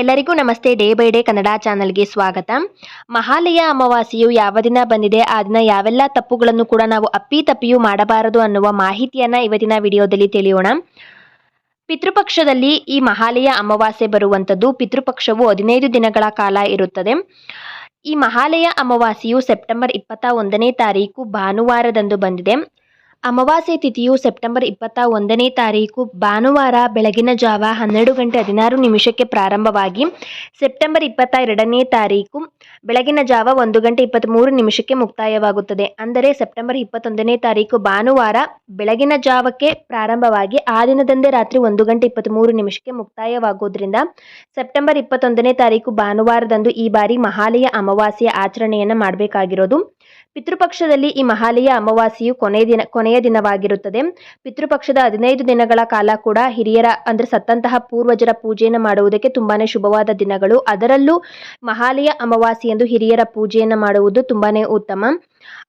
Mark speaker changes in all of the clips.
Speaker 1: ಎಲ್ಲರಿಗೂ ನಮಸ್ತೆ. Day by day Kannada ಚಾನಲ್ಗೆ ಸ್ವಾಗತ. ಮಹಾಲಯ ಅಮಾವಾಸ್ಯೆಯು ಯಾವ ದಿನ ಬಂದಿದೆ, ಆ ದಿನ ಯಾವೆಲ್ಲ ತಪ್ಪುಗಳನ್ನು ಕೂಡ ನಾವು ಅಪ್ಪಿ ತಪ್ಪಿಯೂ ಮಾಡಬಾರದು ಅನ್ನುವ ಮಾಹಿತಿಯನ್ನ ಇವತ್ತಿನ ವಿಡಿಯೋದಲ್ಲಿ ತಿಳಿಯೋಣ. ಪಿತೃಪಕ್ಷದಲ್ಲಿ ಈ ಮಹಾಲಯ ಅಮಾವಾಸ್ಯೆ ಬರುವಂಥದ್ದು ಪಿತೃಪಕ್ಷವು ಹದಿನೈದು ದಿನಗಳ ಕಾಲ ಇರುತ್ತದೆ. ಈ ಮಹಾಲಯ ಅಮಾವಾಸ್ಯೆಯು ಸೆಪ್ಟೆಂಬರ್ ಇಪ್ಪತ್ತ ಒಂದನೇ ತಾರೀಕು ಭಾನುವಾರದಂದು ಬಂದಿದೆ. ಅಮಾವಾಸ್ಯೆ ತಿಥಿಯು ಸೆಪ್ಟೆಂಬರ್ ಇಪ್ಪತ್ತ ಒಂದನೇ ತಾರೀಕು ಭಾನುವಾರ ಬೆಳಗಿನ ಜಾವ ಹನ್ನೆರಡು ಗಂಟೆ ಹದಿನಾರು ನಿಮಿಷಕ್ಕೆ ಪ್ರಾರಂಭವಾಗಿ ಸೆಪ್ಟೆಂಬರ್ ಇಪ್ಪತ್ತ ಎರಡನೇ ತಾರೀಕು ಬೆಳಗಿನ ಜಾವ ಒಂದು ಗಂಟೆ ಇಪ್ಪತ್ತ್ಮೂರು ನಿಮಿಷಕ್ಕೆ ಮುಕ್ತಾಯವಾಗುತ್ತದೆ. ಅಂದರೆ ಸೆಪ್ಟೆಂಬರ್ ಇಪ್ಪತ್ತೊಂದನೇ ತಾರೀಕು ಭಾನುವಾರ ಬೆಳಗಿನ ಜಾವಕ್ಕೆ ಪ್ರಾರಂಭವಾಗಿ ಆ ದಿನದಂದೇ ರಾತ್ರಿ ಒಂದು ಗಂಟೆ ಇಪ್ಪತ್ತ್ಮೂರು ನಿಮಿಷಕ್ಕೆ ಮುಕ್ತಾಯವಾಗುವುದರಿಂದ ಸೆಪ್ಟೆಂಬರ್ ಇಪ್ಪತ್ತೊಂದನೇ ತಾರೀಕು ಭಾನುವಾರದಂದು ಈ ಬಾರಿ ಮಹಾಲಯ ಅಮಾವಾಸ್ಯೆಯ ಆಚರಣೆಯನ್ನು ಮಾಡಬೇಕಾಗಿರೋದು. ಪಿತೃಪಕ್ಷದಲ್ಲಿ ಈ ಮಹಾಲಯ ಅಮಾವಾಸ್ಯೆಯು ಕೊನೆಯ ದಿನ, ಕೊನೆಯ ದಿನವಾಗಿರುತ್ತದೆ. ಪಿತೃಪಕ್ಷದ ಹದಿನೈದು ದಿನಗಳ ಕಾಲ ಕೂಡ ಹಿರಿಯರ, ಅಂದರೆ ಸತ್ತಂತಹ ಪೂರ್ವಜರ ಪೂಜೆಯನ್ನು ಮಾಡುವುದಕ್ಕೆ ತುಂಬಾ ಶುಭವಾದ ದಿನಗಳು. ಅದರಲ್ಲೂ ಮಹಾಲಯ ಅಮಾವಾಸ್ಯೆಯಂದು ಹಿರಿಯರ ಪೂಜೆಯನ್ನು ಮಾಡುವುದು ತುಂಬಾ ಉತ್ತಮ.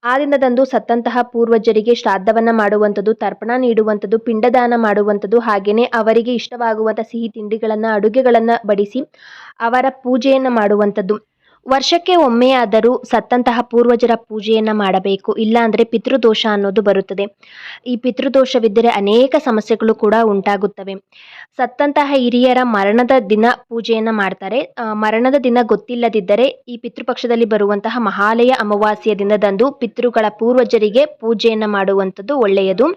Speaker 1: ಆ ದಿನದಂದು ಸತ್ತಂತಹ ಪೂರ್ವಜರಿಗೆ ಶ್ರಾದ್ದವನ್ನ ಮಾಡುವಂಥದ್ದು, ತರ್ಪಣ ನೀಡುವಂಥದ್ದು, ಪಿಂಡದಾನ ಮಾಡುವಂಥದ್ದು ಹಾಗೆಯೇ ಅವರಿಗೆ ಇಷ್ಟವಾಗುವಂಥ ಸಿಹಿ ತಿಂಡಿಗಳನ್ನು, ಅಡುಗೆಗಳನ್ನು ಬಡಿಸಿ ಅವರ ಪೂಜೆಯನ್ನು ಮಾಡುವಂಥದ್ದು. ವರ್ಷಕ್ಕೆ ಒಮ್ಮೆಯಾದರೂ ಸತ್ತಂತಹ ಪೂರ್ವಜರ ಪೂಜೆಯನ್ನು ಮಾಡಬೇಕು, ಇಲ್ಲಾಂದರೆ ಪಿತೃದೋಷ ಅನ್ನೋದು ಬರುತ್ತದೆ. ಈ ಪಿತೃದೋಷವಿದ್ದರೆ ಅನೇಕ ಸಮಸ್ಯೆಗಳು ಕೂಡ ಉಂಟಾಗುತ್ತವೆ. ಸತ್ತಂತಹ ಹಿರಿಯರ ಮರಣದ ದಿನ ಪೂಜೆಯನ್ನು ಮಾಡ್ತಾರೆ. ಮರಣದ ದಿನ ಗೊತ್ತಿಲ್ಲದಿದ್ದರೆ ಈ ಪಿತೃಪಕ್ಷದಲ್ಲಿ ಬರುವಂತಹ ಮಹಾಲಯ ಅಮಾವಾಸ್ಯೆಯ ದಿನದಂದು ಪಿತೃಗಳ ಪೂರ್ವಜರಿಗೆ ಪೂಜೆಯನ್ನು ಮಾಡುವಂಥದ್ದು ಒಳ್ಳೆಯದು.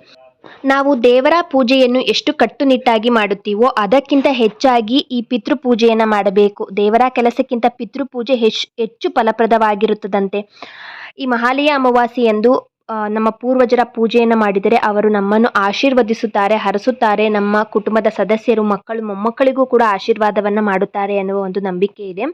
Speaker 1: ನಾವು ದೇವರ ಪೂಜೆಯನ್ನು ಎಷ್ಟು ಕಟ್ಟುನಿಟ್ಟಾಗಿ ಮಾಡುತ್ತೀವೋ ಅದಕ್ಕಿಂತ ಹೆಚ್ಚಾಗಿ ಈ ಪಿತೃಪೂಜೆಯನ್ನು ಮಾಡಬೇಕು. ದೇವರ ಕೆಲಸಕ್ಕಿಂತ ಪಿತೃಪೂಜೆ ಹೆಚ್ಚು ಹೆಚ್ಚು ಫಲಪ್ರದವಾಗಿರುತ್ತದಂತೆ. ಈ ಮಹಾಲಯ ಅಮಾವಾಸ್ಯೆಯಂದು ನಮ್ಮ ಪೂರ್ವಜರ ಪೂಜೆಯನ್ನು ಮಾಡಿದರೆ ಅವರು ನಮ್ಮನ್ನು ಆಶೀರ್ವದಿಸುತ್ತಾರೆ, ಹರಸುತ್ತಾರೆ. ನಮ್ಮ ಕುಟುಂಬದ ಸದಸ್ಯರು, ಮಕ್ಕಳು, ಮೊಮ್ಮಕ್ಕಳಿಗೂ ಕೂಡ ಆಶೀರ್ವಾದವನ್ನು ಮಾಡುತ್ತಾರೆ ಅನ್ನುವ ಒಂದು ನಂಬಿಕೆ ಇದೆ.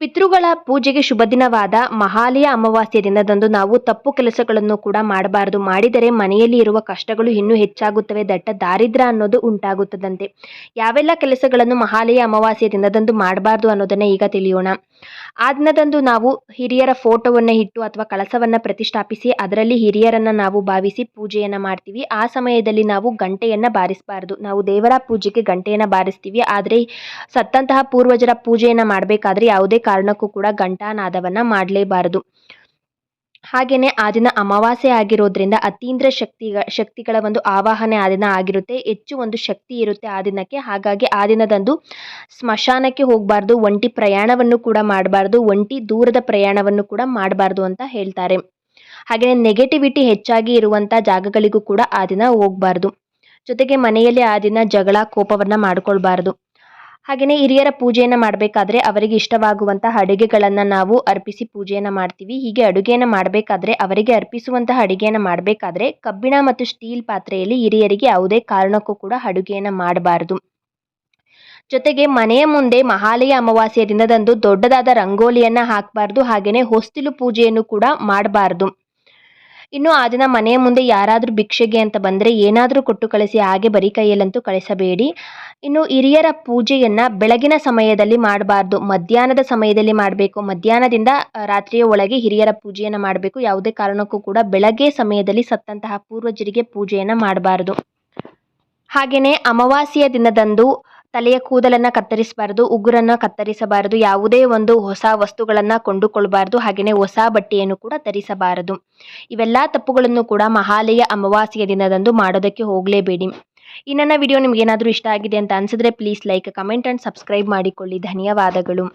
Speaker 1: ಪಿತೃಗಳ ಪೂಜೆಗೆ ಶುಭ ದಿನವಾದ ಮಹಾಲಯ ಅಮಾವಾಸ್ಯ ದಿನದಂದು ನಾವು ತಪ್ಪು ಕೆಲಸಗಳನ್ನು ಕೂಡ ಮಾಡಬಾರದು. ಮಾಡಿದರೆ ಮನೆಯಲ್ಲಿ ಇರುವ ಕಷ್ಟಗಳು ಇನ್ನೂ ಹೆಚ್ಚಾಗುತ್ತವೆ. ದಟ್ಟ ದಾರಿದ್ರ್ಯ ಅನ್ನೋದು ಉಂಟಾಗುತ್ತದಂತೆ. ಯಾವೆಲ್ಲ ಕೆಲಸಗಳನ್ನು ಮಹಾಲಯ ಅಮಾವಾಸ್ಯ ದಿನದಂದು ಮಾಡಬಾರ್ದು ಅನ್ನೋದನ್ನ ಈಗ ತಿಳಿಯೋಣ. ಆ ದಿನದಂದು ನಾವು ಹಿರಿಯರ ಫೋಟೋವನ್ನು ಇಟ್ಟು ಅಥವಾ ಕಳಸವನ್ನು ಪ್ರತಿಷ್ಠಾಪಿಸಿ ಅದರಲ್ಲಿ ಹಿರಿಯರನ್ನ ನಾವು ಭಾವಿಸಿ ಪೂಜೆಯನ್ನು ಮಾಡ್ತೀವಿ. ಆ ಸಮಯದಲ್ಲಿ ನಾವು ಗಂಟೆಯನ್ನ ಬಾರಿಸಬಾರದು. ನಾವು ದೇವರ ಪೂಜೆಗೆ ಗಂಟೆಯನ್ನ ಬಾರಿಸ್ತೀವಿ. ಆದರೆ ಸತ್ತಂತಹ ಪೂರ್ವಜರ ಪೂಜೆಯನ್ನು ಮಾಡಬೇಕಾದ್ರೆ ಯಾವುದೇ ಕಾರಣಕ್ಕೂ ಕೂಡ ಘಂಟಾನಾದವನ್ನ ಮಾಡಲೇಬಾರದು. ಹಾಗೆಯೇ ಆ ದಿನ ಅಮಾವಾಸ್ಯೆ ಆಗಿರೋದ್ರಿಂದ ಅತೀಂದ್ರ ಶಕ್ತಿಗ, ಶಕ್ತಿಗಳ ಒಂದು ಆವಾಹನೆ ಆ ದಿನ ಆಗಿರುತ್ತೆ. ಹೆಚ್ಚು ಒಂದು ಶಕ್ತಿ ಇರುತ್ತೆ ಆ ದಿನಕ್ಕೆ. ಹಾಗಾಗಿ ಆ ದಿನದಂದು ಸ್ಮಶಾನಕ್ಕೆ ಹೋಗಬಾರ್ದು, ಒಂಟಿ ಪ್ರಯಾಣವನ್ನು ಕೂಡ ಮಾಡಬಾರ್ದು, ಒಂಟಿ ದೂರದ ಪ್ರಯಾಣವನ್ನು ಕೂಡ ಮಾಡಬಾರ್ದು ಅಂತ ಹೇಳ್ತಾರೆ. ಹಾಗೆಯೇ ನೆಗೆಟಿವಿಟಿ ಹೆಚ್ಚಾಗಿ ಇರುವಂಥ ಜಾಗಗಳಿಗೂ ಕೂಡ ಆ ದಿನ ಹೋಗಬಾರ್ದು. ಜೊತೆಗೆ ಮನೆಯಲ್ಲಿ ಆ ದಿನ ಜಗಳ, ಕೋಪವನ್ನು ಮಾಡ್ಕೊಳ್ಬಾರ್ದು. ಹಾಗೆಯೇ ಹಿರಿಯರ ಪೂಜೆಯನ್ನು ಮಾಡಬೇಕಾದ್ರೆ ಅವರಿಗೆ ಇಷ್ಟವಾಗುವಂತಹ ಅಡುಗೆಗಳನ್ನು ನಾವು ಅರ್ಪಿಸಿ ಪೂಜೆಯನ್ನು ಮಾಡ್ತೀವಿ. ಹೀಗೆ ಅಡುಗೆಯನ್ನು ಮಾಡಬೇಕಾದ್ರೆ ಅವರಿಗೆ ಅರ್ಪಿಸುವಂತಹ ಅಡುಗೆಯನ್ನು ಮಾಡಬೇಕಾದ್ರೆ ಕಬ್ಬಿಣ ಮತ್ತು ಸ್ಟೀಲ್ ಪಾತ್ರೆಯಲ್ಲಿ ಹಿರಿಯರಿಗೆ ಯಾವುದೇ ಕಾರಣಕ್ಕೂ ಕೂಡ ಅಡುಗೆಯನ್ನು ಮಾಡಬಾರ್ದು. ಜೊತೆಗೆ ಮನೆಯ ಮುಂದೆ ಮಹಾಲಯ ಅಮಾವಾಸ್ಯ ದಿನದಂದು ದೊಡ್ಡದಾದ ರಂಗೋಲಿಯನ್ನು ಹಾಕಬಾರ್ದು. ಹಾಗೆಯೇ ಹೊಸ್ತಿಲು ಪೂಜೆಯನ್ನು ಕೂಡ ಮಾಡಬಾರ್ದು. ಇನ್ನು ಆ ದಿನ ಮನೆಯ ಮುಂದೆ ಯಾರಾದರೂ ಭಿಕ್ಷೆಗೆ ಅಂತ ಬಂದರೆ ಏನಾದರೂ ಕೊಟ್ಟು ಕಳಿಸಿ ಹಾಗೆ ಬರೀ ಕೈಯಲ್ಲಂತೂ ಕಳಿಸಬೇಡಿ. ಇನ್ನು ಹಿರಿಯರ ಪೂಜೆಯನ್ನು ಬೆಳಗಿನ ಸಮಯದಲ್ಲಿ ಮಾಡಬಾರ್ದು. ಮಧ್ಯಾಹ್ನದ ಸಮಯದಲ್ಲಿ ಮಾಡಬೇಕು. ಮಧ್ಯಾಹ್ನದಿಂದ ರಾತ್ರಿಯ ಒಳಗೆ ಹಿರಿಯರ ಪೂಜೆಯನ್ನು ಮಾಡಬೇಕು. ಯಾವುದೇ ಕಾರಣಕ್ಕೂ ಕೂಡ ಬೆಳಗ್ಗೆ ಸಮಯದಲ್ಲಿ ಸತ್ತಂತಹ ಪೂರ್ವಜರಿಗೆ ಪೂಜೆಯನ್ನು ಮಾಡಬಾರ್ದು. ಹಾಗೆಯೇ ಅಮಾವಾಸ್ಯೆಯ ದಿನದಂದು ತಲೆಯ ಕೂದಲನ್ನು ಕತ್ತರಿಸಬಾರದು, ಉಗುರನ್ನು ಕತ್ತರಿಸಬಾರದು, ಯಾವುದೇ ಒಂದು ಹೊಸ ವಸ್ತುಗಳನ್ನು ಕೊಂಡುಕೊಳ್ಳಬಾರದು ಹಾಗೆಯೇ ಹೊಸ ಬಟ್ಟೆಯನ್ನು ಕೂಡ ಧರಿಸಬಾರದು. ಇವೆಲ್ಲ ತಪ್ಪುಗಳನ್ನು ಕೂಡ ಮಹಾಲಯ ಅಮಾವಾಸ್ಯೆಯ ದಿನದಂದು ಮಾಡೋದಕ್ಕೆ ಹೋಗಲೇಬೇಡಿ. ಈ ನನ್ನ ವಿಡಿಯೋ ನಿಮಗೇನಾದರೂ ಇಷ್ಟ ಆಗಿದೆ ಅಂತ ಅನಿಸಿದ್ರೆ please like comment and subscribe ಮಾಡಿಕೊಳ್ಳಿ. ಧನ್ಯವಾದಗಳು.